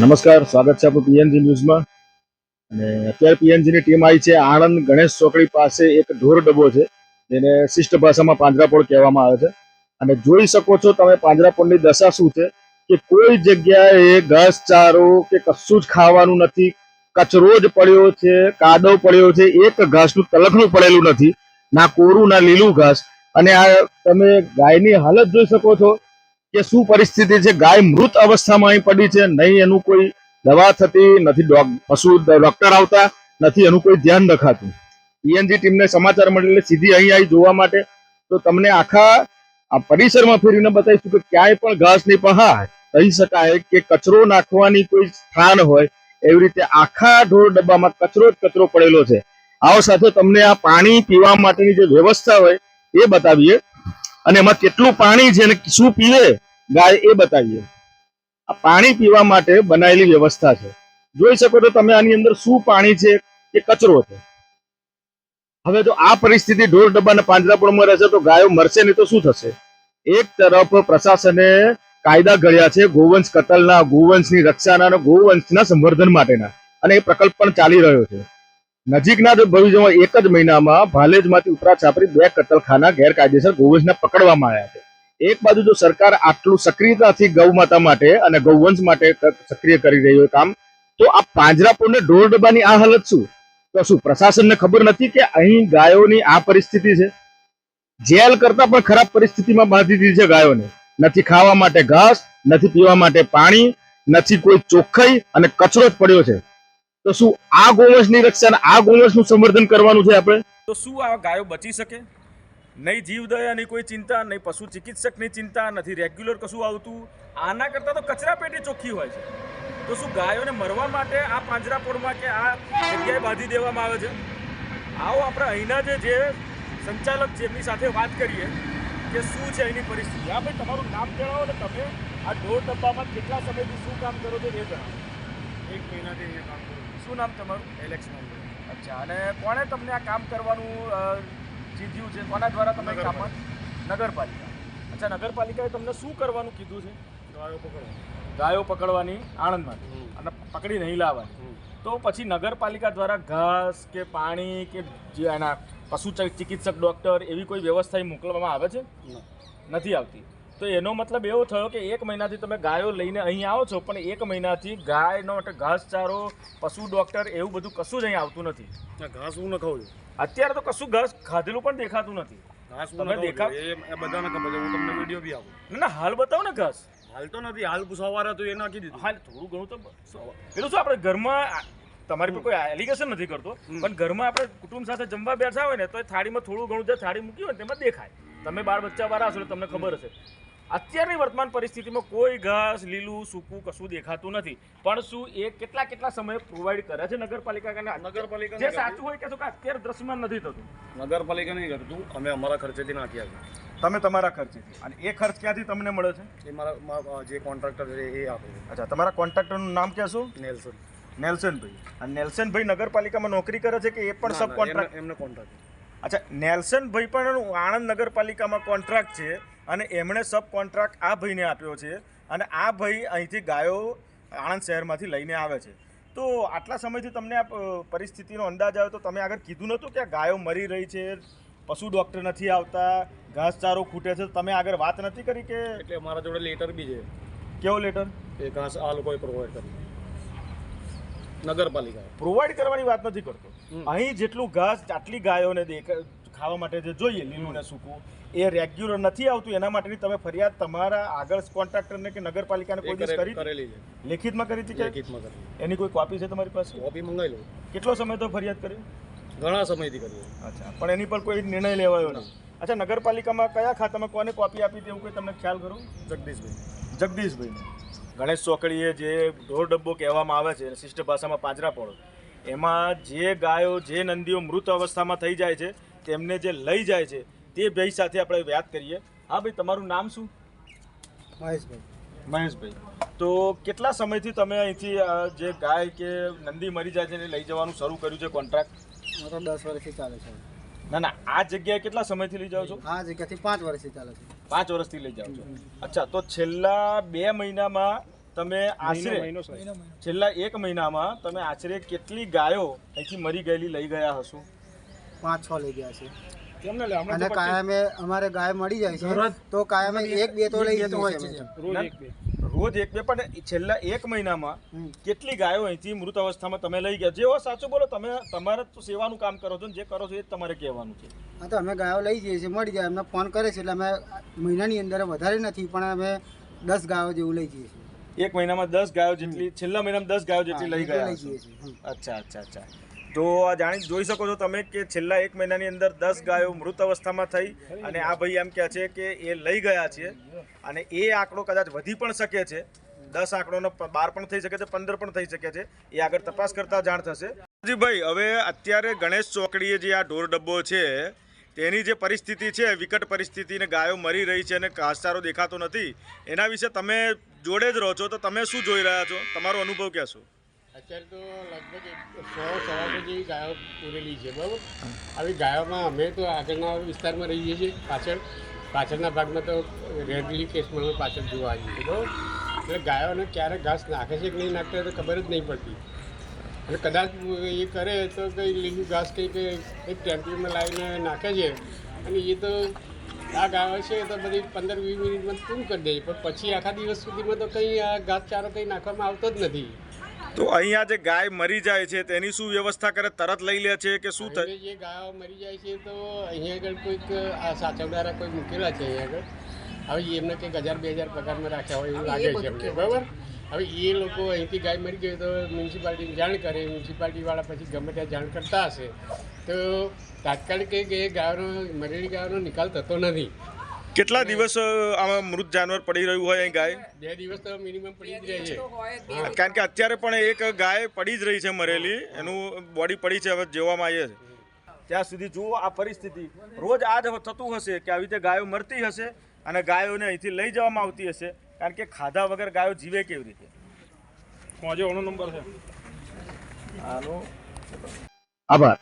નમસ્કાર, સ્વાગત છે આપણું પીએનજી ન્યૂઝમાં. અને અત્યારે પીએનજી ની ટીમ આવી છે. આણંદ ગણેશ ચોકડી પાસે એક ઢોર ડબ્બો છે, જેને શિષ્ટ ભાષામાં પાંજરાપોળ કહેવામાં આવે છે. અને જોઈ શકો છો તમે પાંજરાપોળની દશા શું છે કે કોઈ જગ્યાએ ઘાસ ચારો કે કશું જ ખાવાનું નથી. કચરો જ પડ્યો છે, કાદવ પડ્યો છે, એક ઘાસનું તલખણું પડેલું નથી. ના કોરું, ના લીલું ઘાસ. અને આ તમે ગાયની હાલત જોઈ શકો છો. કે શું પરિસ્થિતિ છે? ગાય મૃત અવસ્થામાં અહીં પડી છે. નહીં, એનું કોઈ દવા થતી નથી. પશુ ડોક્ટર આવતા નથી. એનું કોઈ ધ્યાન રખાતું પીએનજી ટીમને સમાચાર મળે એટલે સીધી અહીં આવી જોવા માટે. તો તમને આખા, આ પરિસરમાં ફેરીને બતાવીશું કે ક્યાંય પણ ઘાસ નહીં પણ હા કહી શકાય કે કચરો નાખવાની કોઈ સ્થાન હોય એવી રીતે આખા ઢોર ડબ્બામાં કચરો જ કચરો પડેલો છે. આવો સાથે તમને આ પાણી પીવા માટેની જે વ્યવસ્થા હોય એ બતાવીએ. અને એમાં કેટલું પાણી છે અને શું પીવે, ગાય એ બતાવીએ. આ પાણી પીવા માટે બનાવેલી વ્યવસ્થા છે. જોઈ શકો તો તમે આની અંદર શું પાણી છે કે કચરો છે. હવે જો આ પરિસ્થિતિ ઢોર ડબ્બાના પાંજરાપોળમાં રહેશે તો ગાયો મરશે નહીં તો શું થશે? એક તરફ પ્રશાસને કાયદા ઘડ્યા છે ગોવંશ કતલના, ગોવંશની રક્ષાના અને ગોવંશના સંવર્ધન માટેના. અને એ પ્રકલ્પ પણ ચાલી રહ્યો છે. નજીકના ભવિષ્યમાં એક જ મહિનામાં ભાલેજમાંથી ઉપરા છાપરી બે કતલખાના ગેરકાયદેસર ગૌવંશને પકડવામાં આવ્યા છે. એક બાજુ જો સરકાર આટલું સક્રિયતાથી ગૌ માતા માટે અને ગૌવંશ માટે સક્રિય કરી રહ્યું હોય કામ, તો આ પાંજરાપોળને ઢોર આ હાલત શું? તો શું પ્રશાસનને ખબર નથી કે અહીં ગાયોની આ પરિસ્થિતિ છે? જેલ કરતા પણ ખરાબ પરિસ્થિતિમાં બાંધી દીધી છે ગાયોને. નથી ખાવા માટે ઘાસ, નથી પીવા માટે પાણી, નથી કોઈ ચોખ્ખાઈ અને કચરો જ પડ્યો છે. તો શું આ ગોવંશની રક્ષા અને આ ગોવંશનું સંવર્ધન કરવાનું છે આપણે? તો શું આ ગાયો બચી શકે? નહીં જીવદયાની કોઈ ચિંતા નહીં પશુ ચિકિત્સકની ચિંતા નથી રેગ્યુલર કશું આવતું. આના કરતાં તો કચરા પેટી ચોખ્ખી હોય છે. તો શું ગાયોને મરવા માટે આ પાંજરાપોળમાં કે આ જગ્યાએ બાંધી દેવામાં આવે છે? આવો આપણે અહીંના જે જે સંચાલક છે એમની સાથે વાત કરીએ કે શું છે અહીંની પરિસ્થિતિ? હા ભાઈ તમારું નામ જણાવો ને તમે. આ ઢોર ડબ્બામાં કેટલા સમયથી શું કામ કરો છો એ જણાવો. એક મહિનાથી અહીંયા કામ કરું શું નામ તમારું? એલેક્સ નામ અચ્છા અને કોણે તમને આ કામ કરવાનું જીધ્યું છે? કોના દ્વારા તમે કામ નગરપાલિકા. અચ્છા નગરપાલિકાએ તમને શું કરવાનું કીધું છે? ગાયો પકડવાની. ગાયો પકડવાની આણંદમાં. અને પકડી નહીં લાવવાની. તો પછી નગરપાલિકા દ્વારા ઘાસ કે પાણી કે જે એના પશુ ચિકિત્સક ડૉક્ટર એવી કોઈ વ્યવસ્થા મોકલવામાં આવે છે? નથી આવતી. તો એનો મતલબ એવો થયો કે એક મહિનાથી તમે ગાયો લઈને અહીં આવો છો પણ એક મહિનાથી ગાયનો માટે ઘાસચારો પશુ ડૉક્ટર એવું બધું કશું જ અહીં આવતું નથી. ઘાસ હું ન ખાઉં અત્યારે તો કશું ઘાસ ખાધેલું પણ દેખાતું નથી. ઘાસ તમે દેખાવ- એ એ બધાને ખબર છે હું તમને વીડિયો બી આપું. ના, હાલ બતાવો ને ઘાસ. હાલ તો નથી હાલ સવારે તો એ નાખી દીધું હાલ થોડું ઘણું તો પેલું શું આપણે ઘરમાં તમારી પર કોઈ એલિગેશન નથી કરતો પણ ઘરમાં આપણે કુટુંબ સાથે જમવા બેઠા હોય ને તો થાળીમાં થોડું ઘણું જે થાળી મૂકી હોય તેમાં દેખાય. તમે બાળ બચ્ચા વાળા હશો એટલે તમને ખબર હશે. અત્યારની વર્તમાન પરિસ્થિતિમાં કોઈ ઘાસ લીલું સૂકું કશું દેખાતું નથી. પણ શું એ કેટલા કેટલા સમયે પ્રોવાઈડ કરે છે નગરપાલિકા કે? નગરપાલિકા જે સાચું હોય કે અત્યારે દ્રશ્યમાન નથી થતું. નગરપાલિકા નહીં કરતું. અમે અમારા ખર્ચેથી નાખ્યા છે તમે તમારા ખર્ચેથી. અને એ ખર્ચ ક્યાંથી તમને મળે છે? એ મારા જે કોન્ટ્રાક્ટર છે એ આપે છે. અચ્છા તમારા કોન્ટ્રાક્ટરનું નામ ક્યાં શું? નેલ્સન. નેલ્સનભાઈ. અને નેલ્સનભાઈ નગરપાલિકામાં નોકરી કરે છે કે એ પણ સબ કોન્ટ્રાક્ટ એમનો કોન્ટ્રાક્ટ અચ્છા નેલ્સનભાઈ પણ આણંદ નગરપાલિકામાં કોન્ટ્રાક્ટ છે અને એમણે સબ કોન્ટ્રાક્ટ આ ભાઈને આપ્યો છે અને આ ભાઈ અહીંથી ગાયો આણંદ શહેરમાંથી લઈને આવે છે. તો આટલા સમયથી તમને આ પરિસ્થિતિનો અંદાજ આવ્યો તો તમે આગળ કીધું નહોતું કે ગાયો મરી રહી છે પશુ ડૉક્ટર નથી આવતા ઘાસચારો ખૂટે છે તમે આગળ વાત નથી કરી કે એટલે અમારા જોડે લેટર બી છે. કેવો લેટર? એ ઘાસ આ લોકોએ પ્રોવાઈડ કરી. નગરપાલિકાએ. પ્રોવાઈડ કરવાની વાત નથી કરતો. અહીં જેટલું ઘાસ આટલી ગાયોને દેખ ખાવા માટે જે જોઈએ લીલું ને સૂકું એ રેગ્યુલર નથી આવતું. એના માટેની તમે ફરિયાદ તમારા આગળ કોન્ટ્રાક્ટરને કે નગરપાલિકાને કોઈ દિવસ કરી કરેલી છે. લેખિતમાં કરી હતી કે? લેખિતમાં કરી એની કોઈ કોપી છે તમારી પાસે? કોપી મંગાવી લો કેટલો સમય તો ફરિયાદ કરી? ઘણા સમયથી કર્યો અચ્છા પણ એની પર કોઈ નિર્ણય લેવાયો નહીં. અચ્છા નગરપાલિકામાં કયા ખાતામાં કોને કોપી આપી હતી એવું કોઈ તમને ખ્યાલ ખરો? જગદીશભાઈ. જગદીશભાઈ ગણેશ ચોકડીએ જે ઢોર ડબ્બો કહેવામાં આવે છે શિષ્ટ ભાષામાં પાંજરાપોળ એમાં જે ગાયો જે નંદીઓ મૃત અવસ્થામાં થઈ જાય છે તેમને જે લઈ જાય છે તે ભાઈ સાથે આપણે વાત કરીએ. હા ભાઈ તમારું નામ શું? મહેશભાઈ. મહેશભાઈ. તો કેટલા સમયથી તમે અહીંથી જે ગાય કે નંદી મરી જાય છે એને લઈ જવાનું શરૂ કર્યું છે કોન્ટ્રાક્ટ મારો દસ વર્ષથી ચાલે છે. ના ના આ જગ્યાએ કેટલા સમયથી લઈ જાઓ છો? આ જગ્યાથી પાંચ વર્ષથી ચાલે છે. પાંચ વર્ષથી લઈ જાઓ છો. અચ્છા તો છેલ્લા બે મહિનામાં તમે આશરે છેલ્લા એક મહિનામાં તમે આશરે કેટલી ગાયો અહીંથી મરી ગયેલી લઈ ગયા હશો? પાંચ છ લઈ ગયા છે. અને કાયમે અમારે ગાય મળી જાય છે તો કાયમે એક બે તો લઈ જતો હોય છે. રોજ એક બે. પણ છેલ્લા એક મહિનામાં હમ. કેટલી ગાયો અહીંથી મૃત અવસ્થામાં તમે લઈ ગયા? જેવો સાચું બોલો તમે તમારે તો સેવાનું કામ કરો છો ને જે કરો છો એ તમારે કહેવાનું છે. હા તો અમે ગાયો લઈ જઈએ છીએ મળી જાય. અમને ફોન કરે છે એટલે અમે મહિનાની અંદર વધારે નથી પણ અમે દસ ગાયો જેવું લઈ જઈએ છીએ. એક મહિનામાં દસ ગાયો જેટલી છેલ્લા મહિનામાં દસ ગાયો જેટલી લઈ ગયા. અચ્છા અચ્છા અચ્છા. તો આ જાણી જોઈ શકો છો તમે કે છેલ્લા એક મહિનાની અંદર દસ ગાયો મૃત અવસ્થામાં થઈ અને આ ભાઈ એમ કહે છે કે એ લઈ ગયા છે અને એ આંકડો કદાચ વધી પણ શકે છે. દસ આંકડોનો બાર પણ થઈ શકે છે પંદર પણ થઈ શકે છે. એ આગળ તપાસ કરતા જાણ થશે. જી ભાઈ હવે અત્યારે ગણેશ ચોકડીએ જે આ ઢોર ડબ્બો છે તેની જે પરિસ્થિતિ છે, વિકટ પરિસ્થિતિ ને ગાયો મરી રહી છે અને ઘાસચારો દેખાતો નથી, એના વિશે તમે જોડે જ રહો છો, તો તમે શું જોઈ રહ્યા છો? તમારો અનુભવ કહેશો અત્યારે તો લગભગ સો સવાસો જેવી ગાયો પૂરેલી છે, બરાબર? આવી ગાયોમાં અમે તો આગળના વિસ્તારમાં રહીએ છીએ, પાછળ. પાછળના ભાગમાં તો રેગ્યુલર કેસમાં અમે પાછળ જોવા આવીએ છીએ, બરાબર? એટલે ગાયોને ક્યારે ઘાસ નાખે છે કે નહીં નાખતા તો ખબર જ નહીં પડતી. કદાચ એ કરે તો કંઈ લીલું ઘાસ કંઈક એક ટેમ્પીમાં લાવીને નાખે છે. અને એ તો આ ગાયો છે તો બધી પંદર વીસ મિનિટમાં પૂરું કરી દે પણ પછી આખા દિવસ સુધીમાં તો કંઈ આ ઘાસચારો કંઈ નાખવામાં આવતો જ નથી. તો અહીંયા જે ગાય મરી જાય છે તેની શું વ્યવસ્થા કરે? તરત લઈ લે છે કે શું થાય જે ગાયો મરી જાય છે તો અહીંયા આગળ કોઈક આ સાચવનારા કોઈ મૂકેલા છે અહીંયા આગળ. હવે એમને કંઈક હજાર બે હજાર પગારમાં રાખ્યા હોય એવું લાગે છે બરાબર? હવે એ લોકો અહીંથી ગાય મરી ગઈ તો મ્યુનિસિપાલિટીને જાણ કરે મ્યુનિસિપાલિટીવાળા પછી ગમે ત્યાં જાણ કરતા હશે. તો તાત્કાલિક એ ગાયોનો મરેલી ગાયોનો નિકાલ થતો નથી. કેટલા દિવસ આમાં મૃત જાનવર પડી રહ્યું હોય અહીં ગાય? બે દિવસ તો મિનિમમ પડી જ રહે છે. કારણ કે અત્યારે પણ એક ગાય પડી જ રહી છે મરેલી. એનું બોડી પડી છે હવે જોવામાં આવીએ છે. ત્યાં સુધી જુઓ આ પરિસ્થિતિ. રોજ આ જ થતું હશે કે આવી રીતે ગાયો મરતી હશે અને ગાયોને અહીંથી લઈ જવામાં આવતી હશે. કારણ કે ખાધા વગર ગાયો જીવે કેવી રીતે? આજે ઓનો નંબર છે. આનો આભાર.